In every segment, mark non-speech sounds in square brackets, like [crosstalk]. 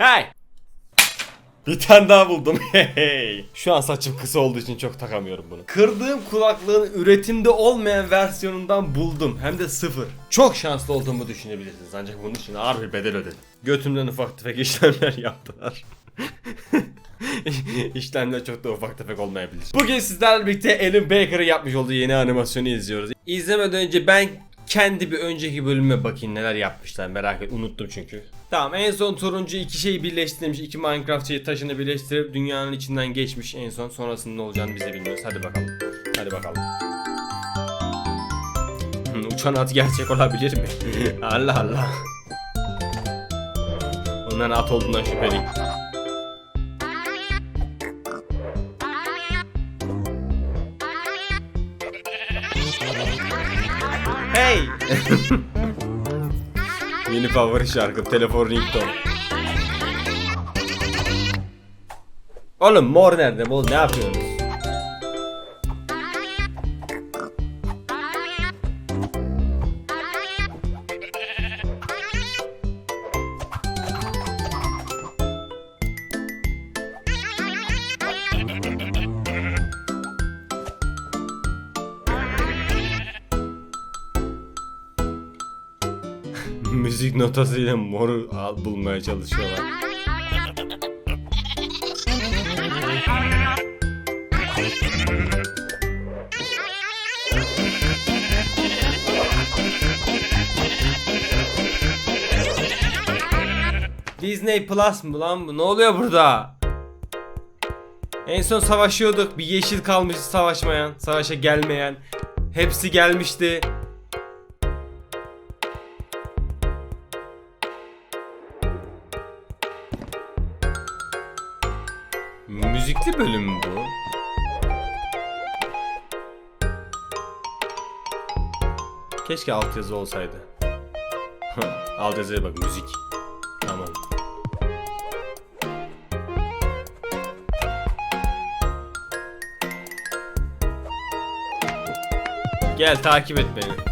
Hey! Bir tane daha buldum. [laughs] Hey. Şu an saçım kısa olduğu için çok takamıyorum bunu. Kırdığım kulaklığın üretimde olmayan versiyonundan buldum. Hem de sıfır. Çok şanslı olduğumu düşünebilirsiniz. Ancak bunun için ağır bir bedel ödedim. Götümden ufak tefek [laughs] işlemler yaptılar. [laughs] İşlemler çok da ufak tefek olmayabilir. Bugün sizlerle birlikte Alan Baker'ı yapmış olduğu yeni animasyonu izliyoruz. İzlemeden önce ben kendi bir önceki bölüme bakayım neler yapmışlar merak et unuttum çünkü. Tamam en son turuncu iki şeyi birleştirmiş iki Minecraft şeyi taşını birleştirip dünyanın içinden geçmiş en son sonrasında ne olacağını bize bilmiyoruz hadi bakalım. Hadi bakalım. Hmm, Uçan at gerçek olabilir mi? [laughs] Allah Allah. Onların at olduğundan şüpheliyim. [laughs] Yeni favori şarkım telefon ringtone. Oğlum mor nerede? Mor ne yapıyorsunuz? [laughs] Müzik notasıyla moru al- bulmaya çalışıyorlar. Disney Plus mı lan bu? Ne oluyor burada? En son savaşıyorduk. Bir yeşil kalmıştı savaşmayan, savaşa gelmeyen. Hepsi gelmişti. Müzikli bölüm bu? Keşke altyazı olsaydı. [laughs] Altyazıya bak müzik. Tamam. Gel takip et beni.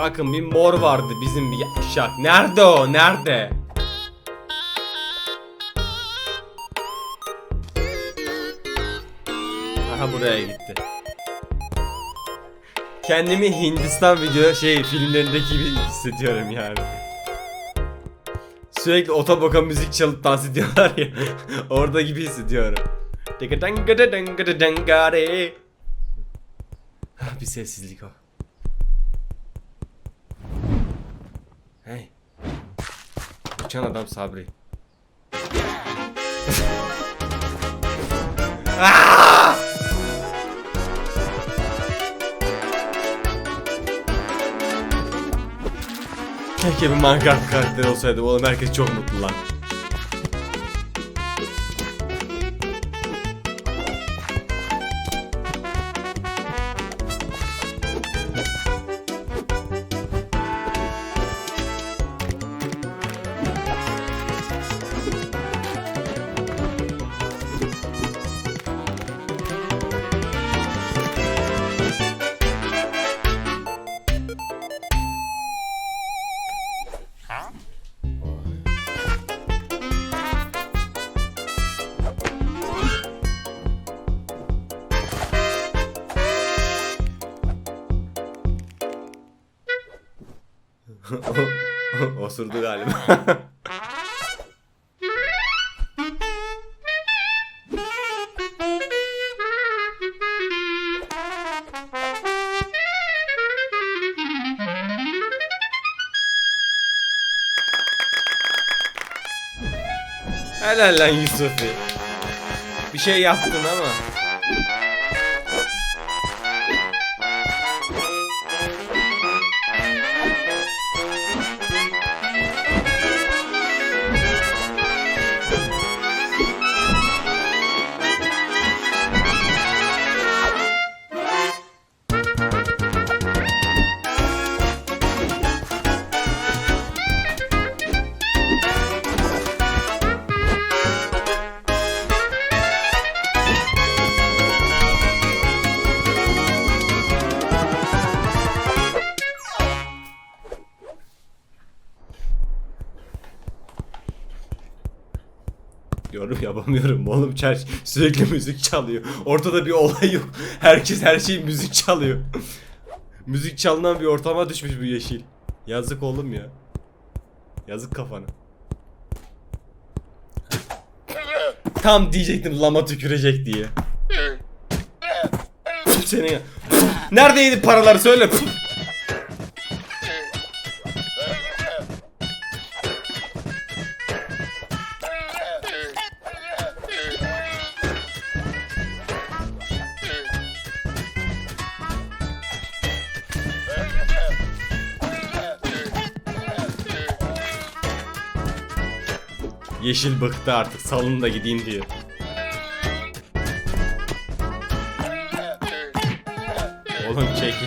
Bakın bir mor vardı bizim bir şak. Nerede o? Nerede? Aha buraya gitti. Kendimi Hindistan video şey filmlerindeki gibi hissediyorum yani. Sürekli otoboka müzik çalıp dans ediyorlar ya. [laughs] Orada gibi hissediyorum. Ah, Bir sessizlik o. Uçan adam Sabri. Keşke bir Minecraft karakteri olsaydı. Oğlum herkes çok mutlu lan. [laughs] Osurdu galiba. Helal lan Yusuf'i. Bir şey yaptın ama. Yorum [laughs] yapamıyorum oğlum çer sürekli müzik çalıyor. Ortada bir olay yok. Herkes her şeyi müzik çalıyor. [laughs] müzik çalınan bir ortama düşmüş bu yeşil. Yazık oğlum ya. Yazık kafana. Tam diyecektim lama tükürecek diye. Senin. Neredeydi paralar söyle. Yeşil bıktı artık salın da gideyim diyor. Oğlum çekil.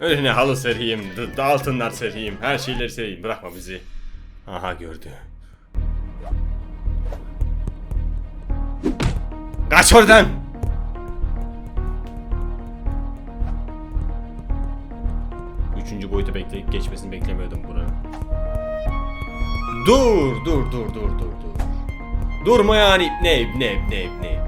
Önüne halı sereyim, altınlar sereyim, her şeyleri sereyim. Bırakma bizi. Aha gördü. Kaç oradan! Üçüncü boyuta bekleyip geçmesini beklemiyordum buranın. Dur, dur, dur, dur, dur, dur. Durma yani. Ne, ne, ne, ne.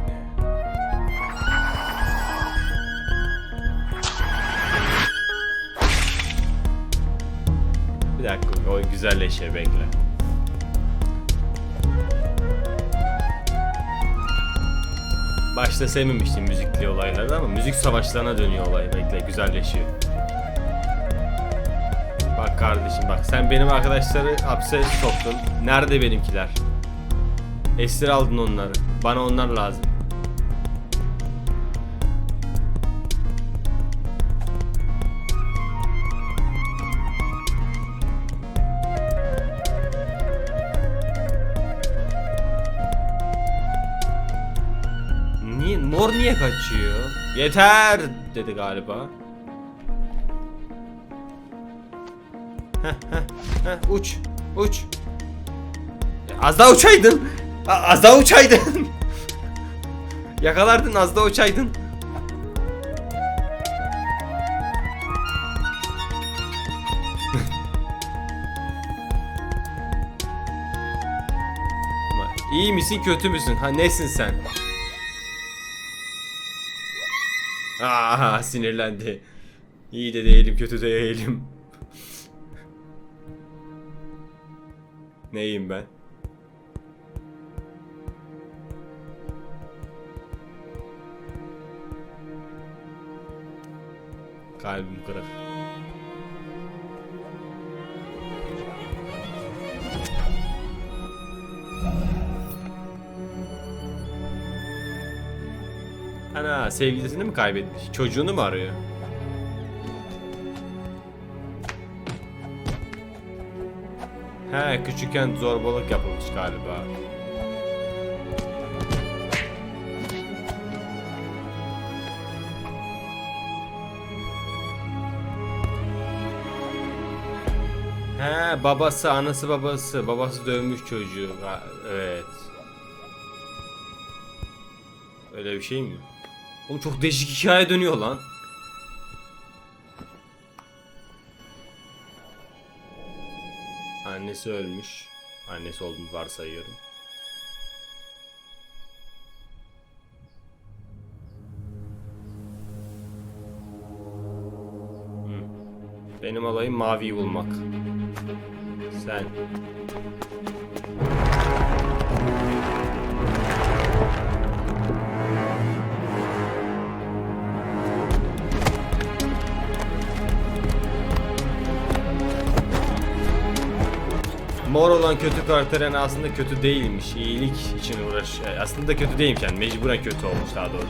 Bir dakika, o güzelleşe bekle. Başta sevmemiştim müzikli olayları ama müzik savaşlarına dönüyor olay bekle güzelleşiyor. Bak kardeşim bak sen benim arkadaşları hapse soktun. Nerede benimkiler? Esir aldın onları. Bana onlar lazım. Niye? Mor niye kaçıyor? Yeter dedi galiba. Heh, uç, uç. Az daha uçaydın. Az daha uçaydın. [laughs] Yakalardın az daha uçaydın. [laughs] İyi misin kötü müsün? Ha nesin sen? Aa sinirlendi. İyi de değilim kötü de değilim. Neyim ben? Kalbim kırık. Ana sevgilisini mi kaybetmiş? Çocuğunu mu arıyor? He küçükken zorbalık yapılmış galiba. He babası anası babası babası dövmüş çocuğu Ha, evet Öyle bir şey mi? Oğlum çok değişik hikaye dönüyor lan Annesi ölmüş Annesi olduğunu varsayıyorum. Benim olayım maviyi bulmak sen. Mor olan kötü karakter yani aslında kötü değilmiş. İyilik için uğraş. e, Aslında kötü değilmiş yani mecburen kötü olmuş daha doğrusu.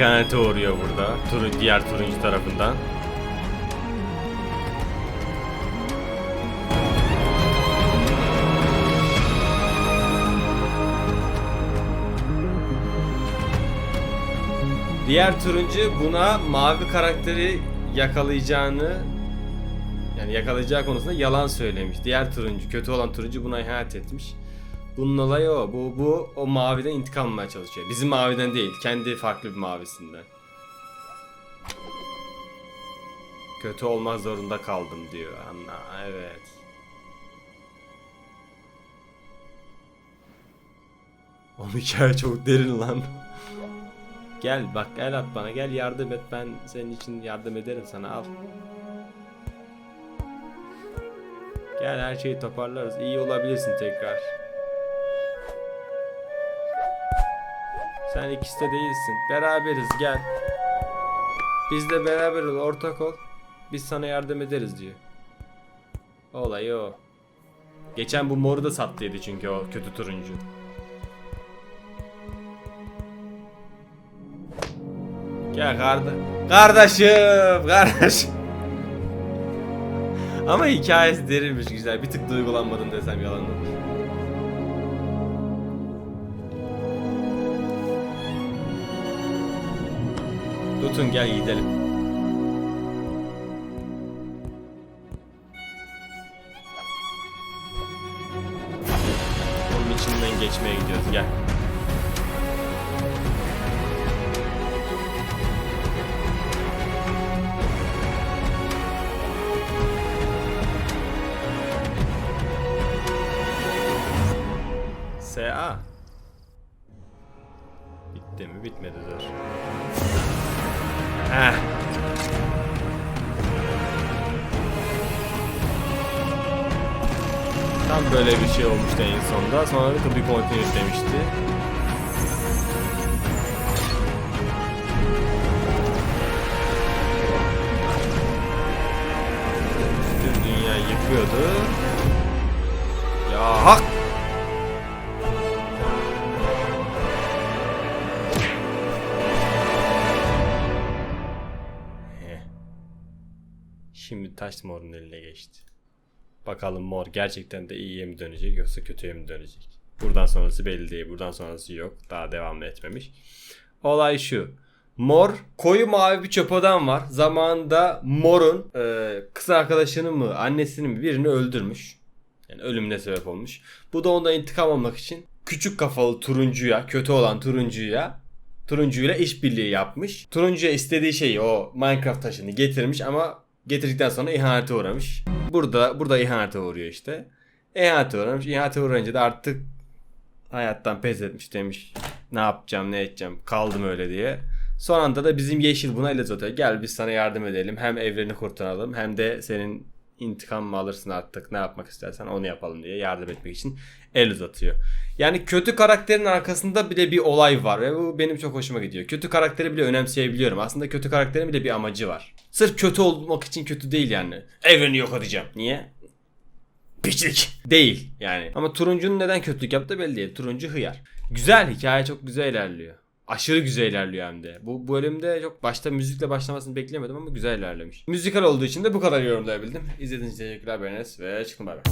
İhanete uğruyor burada. Tur diğer turuncu tarafından. Diğer turuncu buna mavi karakteri yakalayacağını yani yakalayacağı konusunda yalan söylemiş. Diğer turuncu, kötü olan turuncu buna ihanet etmiş. Bunun olayı o. Bu, bu o maviden intikam almaya çalışıyor. Bizim maviden değil, kendi farklı bir mavisinden. Kötü olmak zorunda kaldım diyor. Anla, evet. O hikaye çok derin lan. Gel bak el at bana gel yardım et ben senin için yardım ederim sana al. Gel her şeyi toparlarız iyi olabilirsin tekrar. Sen ikisi de değilsin beraberiz gel. Biz de beraber ol ortak ol. Biz sana yardım ederiz diyor. Olay o. Geçen bu moru da sattıydı çünkü o kötü turuncu. Gel kardeş. Kardeşim, kardeşim. Ama hikayesi derinmiş güzel. Bir tık duygulanmadım desem yalan olur. Tutun gel gidelim. Onun içinden geçmeye gidiyoruz gel. SA Tam böyle bir şey olmuştu en sonda. Sonra da to be continued demişti. Tüm dünya yıkıyordu. Ya hak! Heh. Şimdi taş morun eline geçti. Bakalım mor gerçekten de iyiye mi dönecek yoksa kötüye mi dönecek? Buradan sonrası belli değil. Buradan sonrası yok. Daha devamlı etmemiş. Olay şu. Mor koyu mavi bir çöp adam var. Zamanında morun e, kız arkadaşını mı annesini mi birini öldürmüş. Yani ölümüne sebep olmuş. Bu da ondan intikam almak için küçük kafalı turuncuya, kötü olan turuncuya turuncuyla işbirliği yapmış. Turuncuya istediği şeyi o Minecraft taşını getirmiş ama getirdikten sonra ihanete uğramış. Burada burada ihanete uğruyor işte. İhanete uğramış. İhanete uğrayınca da artık hayattan pes etmiş demiş. Ne yapacağım ne edeceğim kaldım öyle diye. Son anda da bizim Yeşil buna el uzatıyor. Gel biz sana yardım edelim. Hem evreni kurtaralım hem de senin intikam mı alırsın artık ne yapmak istersen onu yapalım diye yardım etmek için el uzatıyor. Yani kötü karakterin arkasında bile bir olay var ve bu benim çok hoşuma gidiyor. Kötü karakteri bile önemseyebiliyorum. Aslında kötü karakterin bile bir amacı var. Sırf kötü olmak için kötü değil yani. Evreni yok edeceğim. Niye? Piçlik. Değil yani. Ama turuncunun neden kötülük yaptığı belli değil. Turuncu hıyar. Güzel hikaye çok güzel ilerliyor. Aşırı güzel ilerliyor hem de. Bu bölümde çok başta müzikle başlamasını beklemiyordum ama güzel ilerlemiş. Müzikal olduğu için de bu kadar yorumlayabildim. İzlediğiniz için teşekkürler beğeniniz ve çıkın bay bay.